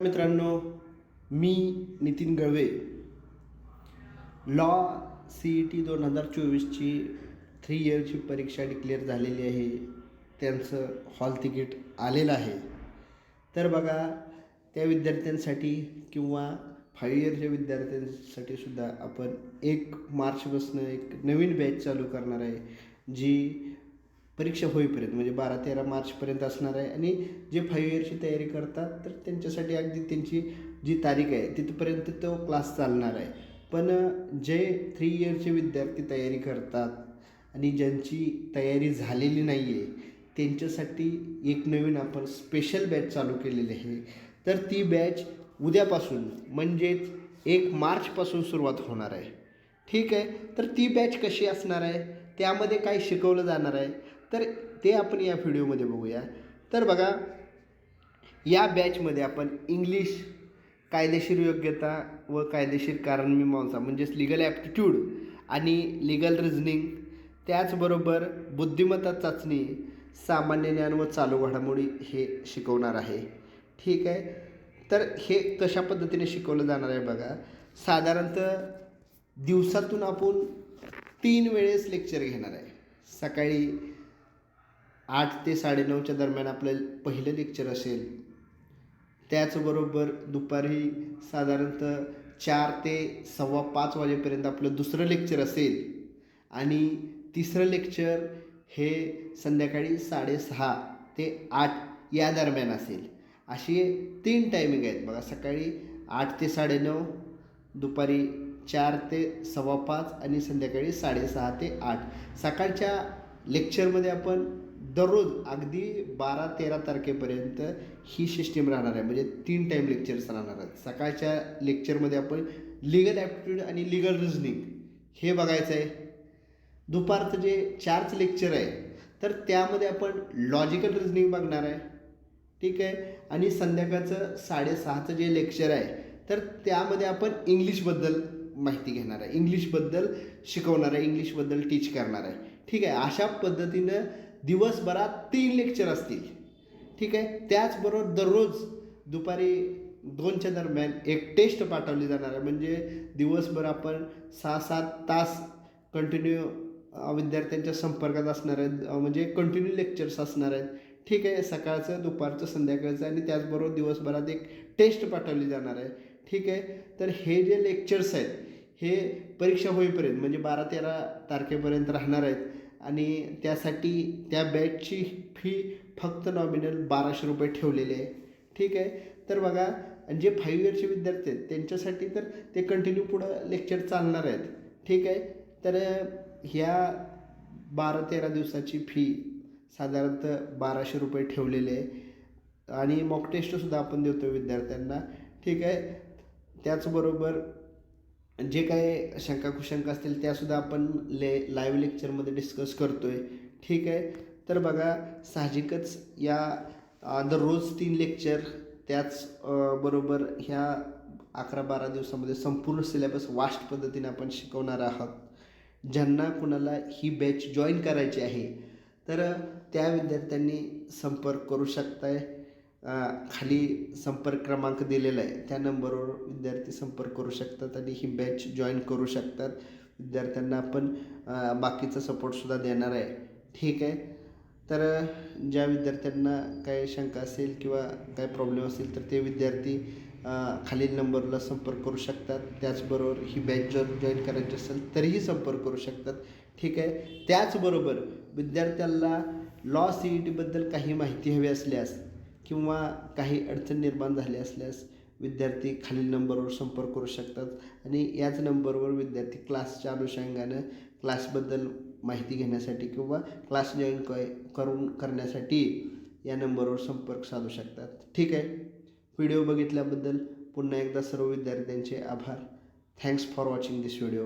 मित्रांनो मी Nitin Galve law C E T दोन हजार चोवीसची थ्री इयरची परीक्षा डिक्लेअर झालेली आहे. त्यांचं हॉल तिकीट आलेलं आहे. तर बघा त्या विद्यार्थ्यांसाठी किंवा फाईव्ह इयरच्या विद्यार्थ्यांसाठी सुद्धा आपण एक मार्चपासून एक नवीन बॅच चालू करणार आहे जी परीक्षा होईपर्यंत म्हणजे बारा तेरा मार्चपर्यंत असणार आहे. आणि जे फाईव्ह इयरची तयारी करतात तर त्यांच्यासाठी अगदी त्यांची जी तारीख आहे तिथपर्यंत तो क्लास चालणार आहे. पण जे थ्री इयरचे विद्यार्थी तयारी करतात आणि ज्यांची तयारी झालेली नाही आहे त्यांच्यासाठी एक नवीन आपण स्पेशल बॅच चालू केलेली आहे. तर ती बॅच उद्यापासून म्हणजेच एक मार्चपासून सुरुवात होणार आहे. ठीक आहे? तर ती बॅच कशी असणार आहे? त्यामध्ये काय शिकवलं जाणार आहे? तर ते आपण या व्हिडिओमध्ये बघूया. तर बघा या बॅचमध्ये आपण इंग्लिश कायदेशीर योग्यता व कायदेशीर कारण मीमांसा म्हणजेच लिगल ॲप्टिट्यूड आणि लिगल रिझनिंग त्याचबरोबर बुद्धिमत्ता चाचणी सामान्य ज्ञान व चालू घडामोडी हे शिकवणार आहे. ठीक आहे? तर हे कशा पद्धतीने शिकवलं जाणार आहे बघा. साधारणतः दिवसातून आपण तीन वेळेस लेक्चर घेणार आहे. सकाळी आठ ते साडेनऊच्या दरम्यान आपलं पहिलं लेक्चर असेल. त्याचबरोबर दुपारी साधारणतः चार ते सव्वा पाच वाजेपर्यंत आपलं दुसरं लेक्चर असेल. आणि तिसरं लेक्चर हे संध्याकाळी साडेसहा ते आठ या दरम्यान असेल. अशी तीन टायमिंग आहेत बघा सकाळी आठ ते साडेनऊ दुपारी चार ते सव्वा पाच आणि संध्याकाळी साडेसहा ते आठ. सकाळच्या लेक्चरमध्ये आपण दररोज अगदी बारा तेरा तारखेपर्यंत ही सिस्टीम राहणार आहे. म्हणजे तीन टाईम लेक्चर्स राहणार आहेत. सकाळच्या लेक्चरमध्ये आपण लिगल ॲप्टिट्यूड आणि लिगल रिझनिंग हे बघायचं आहे दुपारचं जे चारचं लेक्चर आहे तर त्यामध्ये आपण लॉजिकल रिझनिंग बघणार आहे. ठीक आहे? आणि संध्याकाळचं साडेसहाचं जे लेक्चर आहे तर त्यामध्ये आपण इंग्लिशबद्दल माहिती घेणार आहे. इंग्लिशबद्दल शिकवणार आहे. इंग्लिशबद्दल टीच करणार आहे. ठीक आहे? अशा पद्धतीनं दिवसभरात तीन लेक्चर असतील. ठीक आहे? त्याचबरोबर दररोज दुपारी दोनच्या दरम्यान एक टेस्ट पाठवली जाणार आहे. म्हणजे दिवसभर आपण सहा सात तास कंटिन्यू विद्यार्थ्यांच्या संपर्कात असणार आहेत. म्हणजे कंटिन्यू लेक्चर्स असणार आहेत. ठीक आहे? सकाळचं दुपारचं संध्याकाळचं आणि त्याचबरोबर दिवसभरात एक टेस्ट पाठवली जाणार आहे. ठीक आहे? तर हे जे लेक्चर्स आहेत हे परीक्षा होईपर्यंत म्हणजे बारा तेरा तारखेपर्यंत राहणार आहेत. आणि त्यासाठी त्या बॅचची फी फक्त नॉमिनल बाराशे रुपये ठेवलेली आहे. ठीक आहे? तर बघा जे फाईव्ह इयरचे विद्यार्थी आहेत त्यांच्यासाठी तर ते कंटिन्यू पुढं लेक्चर चालणार आहेत. ठीक आहे? तर ह्या बारा तेरा दिवसाची फी साधारणतः बाराशे रुपये ठेवलेले आहे. आणि मॉक टेस्टसुद्धा आपण देतो विद्यार्थ्यांना. ठीक आहे? त्याचबरोबर जे काय शंका कुशंका असतील त्यासुद्धा आपण ले लाईव्ह लेक्चरमध्ये डिस्कस करतो आहे ठीक आहे? तर बघा साहजिकच या दररोज तीन लेक्चर त्याच बरोबर ह्या अकरा बारा दिवसामध्ये संपूर्ण सिलेबस वास्ट पद्धतीने आपण शिकवणार आहोत. ज्यांना कुणाला ही बॅच जॉईन करायची आहे तर त्या विद्यार्थ्यांनी संपर्क करू शकताय. खाली संपर्क क्रमांक दिलेला आहे. त्या नंबरवर विद्यार्थी संपर्क करू शकतात आणि ही बॅच जॉईन करू शकतात. विद्यार्थ्यांना आपण बाकीचा सपोर्टसुद्धा देणार आहे. ठीक आहे. तर ज्या विद्यार्थ्यांना काही शंका असेल किंवा काय प्रॉब्लेम असेल तर ते विद्यार्थी खालील नंबरला संपर्क करू शकतात. त्याचबरोबर ही बॅच जर जॉईन करायची असेल तरीही संपर्क करू शकतात. ठीक आहे. त्याचबरोबर विद्यार्थ्यांना लॉ सी ई टीबद्दल काही माहिती हवी असल्यास किंवा काही अडचण निर्माण झाली असल्यास विद्यार्थी खालील नंबरवर संपर्क करू शकतात आणि याच नंबरवर विद्यार्थी क्लासच्या अनुषंगानं क्लासबद्दल माहिती घेण्यासाठी किंवा क्लास जॉईन क करून करण्यासाठी या नंबरवर संपर्क साधू शकतात. ठीक आहे? व्हिडिओ बघितल्याबद्दल पुन्हा एकदा सर्व विद्यार्थ्यांचे आभार. Thanks for watching this video